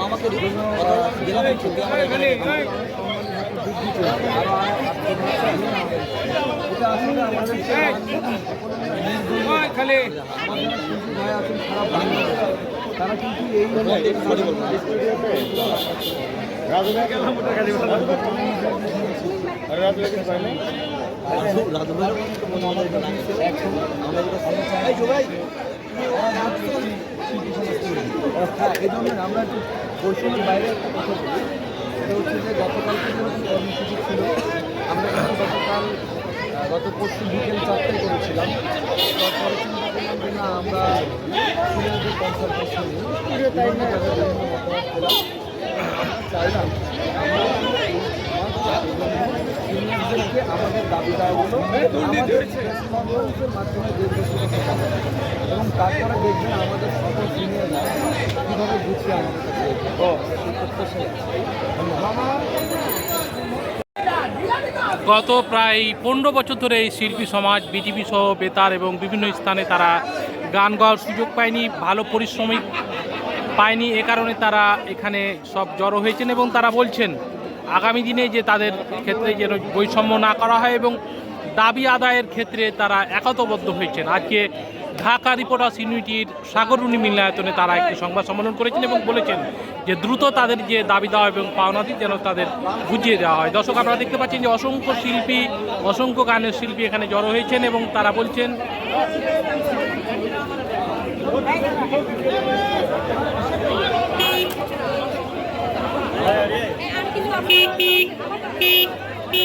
আমাকে জেলা আমার এখানে এটা আসলে আমাদের খালি ভাই আছেন সারা বাংলাদেশে তারা কিন্তু এই রাজু ভাই আমাদের এখানে আসছে। আমরা যেটা শুনতে চাই- এই জোগাই, হ্যাঁ এই জন্য আমরা একটু বৈষম্যের বাইরে একটা কথা বলি। সেটা হচ্ছে যে গতকালকে যেরকম কর্মসূচি ছিল। আমরা কিন্তু গতকাল গত পরশু বিকেল চারটায় করেছিলাম। তারপরে চিন্তা করলাম যে না, আমরা কনসার্টেশন বিভিন্ন জায়গায় মতামত পেলাম আমরা চাইলাম আমরা আমাদের দাবি দেওয়াগুলো মাধ্যমে এবং তারপরে দেখবেন আমাদের সকল সিনিয়ররা কীভাবে গুছিয়ে আমাদের গত প্রায় পনেরো বছর ধরে এই শিল্পী সমাজ বিজেপি সহ বেতার এবং বিভিন্ন স্থানে তারা গান গাওয়ার সুযোগ পায়নি ভালো পরিশ্রমিক পায়নি এ কারণে তারা এখানে সব জড়ো হয়েছেন এবং তারা বলছেন আগামী দিনে যে তাদের ক্ষেত্রে যেন বৈষম্য না করা হয় এবং দাবি আদায়ের ক্ষেত্রে তারা একতবদ্ধ হয়েছেন। আজকে ঢাকা রিপোর্টার্স ইউনিটির সাগরুনি মিলনায়তনে তারা একটি সংবাদ সম্মেলন করেছেন এবং বলেছেন যে দ্রুত তাদের যে দাবি দেওয়া এবং পাওনাদি যেন তাদের বুঝিয়ে দেওয়া হয়। দর্শক, আপনারা দেখতে পাচ্ছেন যে অসংখ্য শিল্পী, অসংখ্য গানের শিল্পী এখানে জড়ো হয়েছেন এবং তারা বলছেন আমি কিন্তু